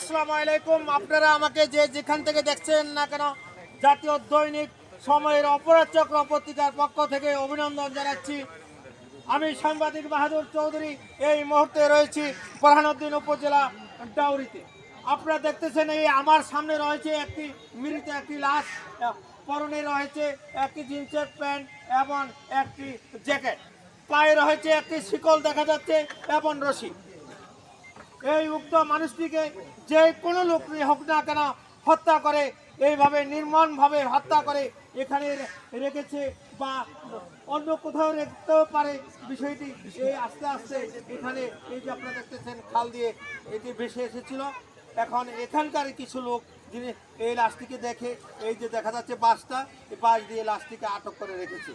আসসালামু আলাইকুম। আপনারা আমাকে যে যেখান থেকে দেখছেন না কেন, জাতীয় দৈনিক সময়ের অপরাধ চক্র পত্রিকার পক্ষ থেকে অভিনন্দন জানাচ্ছি। আমি সাংবাদিক বাহাদুর চৌধুরী এই মুহূর্তে রয়েছি পরহানুদ্দিন উপজেলা ডাউরিতে। আপনারা দেখতেছেন এই আমার সামনে রয়েছে একটি মৃত একটি লাশ, পরনে রয়েছে একটি জিন্সের প্যান্ট এবং একটি জ্যাকেট। পায়ে রয়েছে একটি শিকল দেখা যাচ্ছে এবং রশি। এই উক্ত মানুষটিকে যে কোনো লোক হোক না কেন হত্যা করে, এইভাবে নির্মমভাবে হত্যা করে এখানে রেখেছে বা অন্য কোথাও রেখতেও পারে বিষয়টি। এই আস্তে আস্তে এখানে এই যে আপনারা দেখতেছেন খাল দিয়ে এটি ভেসে এসেছিল, এখন এখানকার কিছু লোক যিনি এই লাশটিকে দেখে, এই যে দেখা যাচ্ছে বাসটা, এই বাস দিয়ে লাশটিকে আটক করে রেখেছে।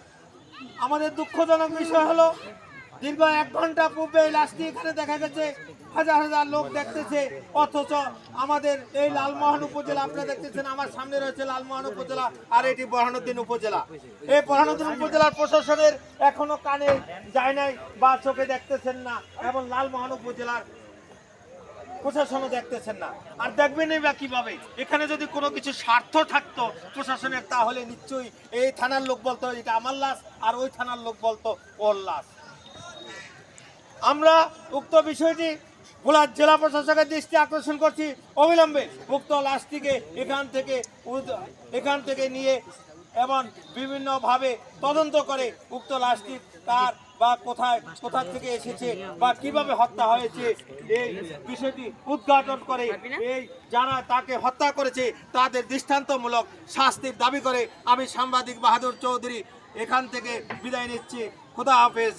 আমাদের দুঃখজনক বিষয় হলো দীর্ঘ এক ঘণ্টা পূর্বে এই লাশটি এখানে দেখা গেছে। হাজার হাজার লোক দেখতেছে। অথচ আমাদের এই লালমোহন উপজেলা, আপনারা দেখতেছেন আমার সামনে রয়েছে লালমোহন উপজেলা আর এটি বরহানুদ্দিন উপজেলা। এই বরহানুদ্দিন উপজেলার প্রশাসনের এখনও কানে যায় নাই বা চোখে দেখতেছেন না এবং লালমোহন উপজেলার প্রশাসনও দেখতেছেন না। আর দেখবেনই বা কীভাবে? এখানে যদি কোনো কিছু স্বার্থ থাকতো প্রশাসনের, তাহলে নিশ্চয়ই এই থানার লোক বলতো, এটা আমার লাশ, আর ওই থানার লোক বলতো, ওর লাশ। আমরা উক্ত বিষয়টি ভোলার জেলা প্রশাসকের দৃষ্টি আকর্ষণ করছি। অবিলম্বে উক্ত লাশটিকে এখান থেকে এখান থেকে নিয়ে এবং বিভিন্নভাবে তদন্ত করে উক্ত লাশটি তার বা কোথায়, কোথা থেকে এসেছে বা কীভাবে হত্যা হয়েছে, এই বিষয়টি উদ্ঘাটন করে এই যারা তাকে হত্যা করেছে তাদের দৃষ্টান্তমূলক শাস্তির দাবি করে আমি সাংবাদিক বাহাদুর চৌধুরী এখান থেকে বিদায় নিচ্ছি। খুদা হাফেজ।